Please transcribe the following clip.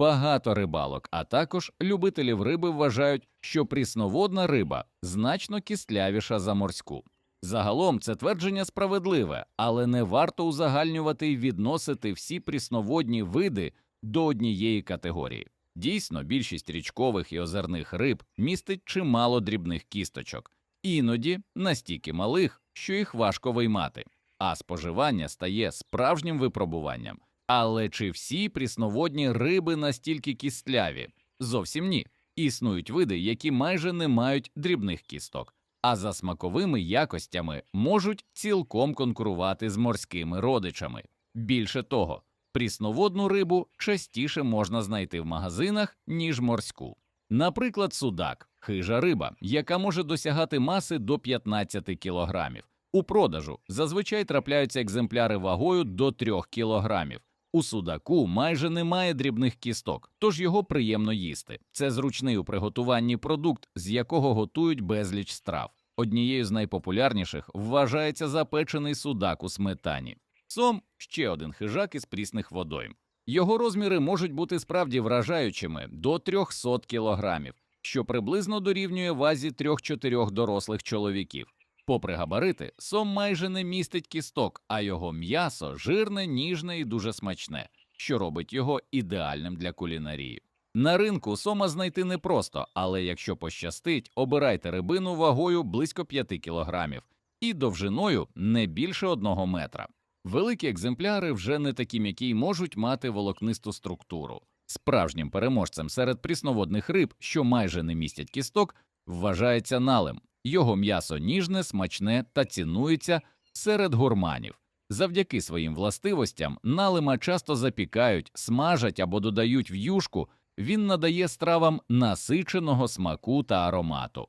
багато рибалок, а також любителів риби вважають, що прісноводна риба значно кістлявіша за морську. Загалом це твердження справедливе, але не варто узагальнювати і відносити всі прісноводні види до однієї категорії. Дійсно, більшість річкових і озерних риб містить чимало дрібних кісточок, іноді настільки малих, що їх важко виймати, а споживання стає справжнім випробуванням. Але чи всі прісноводні риби настільки кістляві? Зовсім ні. Існують види, які майже не мають дрібних кісток, а за смаковими якостями можуть цілком конкурувати з морськими родичами. Більше того, прісноводну рибу частіше можна знайти в магазинах, ніж морську. Наприклад, судак хижа риба, яка може досягати маси до 15 кілограмів. У продажу зазвичай трапляються екземпляри вагою до 3 кілограмів. У судаку майже немає дрібних кісток, тож його приємно їсти. Це зручний у приготуванні продукт, з якого готують безліч страв. Однією з найпопулярніших вважається запечений судак у сметані. Сом ще один хижак із прісних водойм. Його розміри можуть бути справді вражаючими до 300 кілограмів, що приблизно дорівнює вазі 3-4 дорослих чоловіків. Попри габарити, сом майже не містить кісток, а його м'ясо жирне, ніжне і дуже смачне, що робить його ідеальним для кулінарії. На ринку сома знайти непросто, але якщо пощастить, обирайте рибину вагою близько 5 кілограмів і довжиною не більше 1 метра. Великі екземпляри вже не такі м'які й можуть мати волокнисту структуру. Справжнім переможцем серед прісноводних риб, що майже не містять кісток, вважається налим. Його м'ясо ніжне, смачне та цінується серед гурманів. Завдяки своїм властивостям налима часто запікають, смажать або додають в юшку, він надає стравам насиченого смаку та аромату.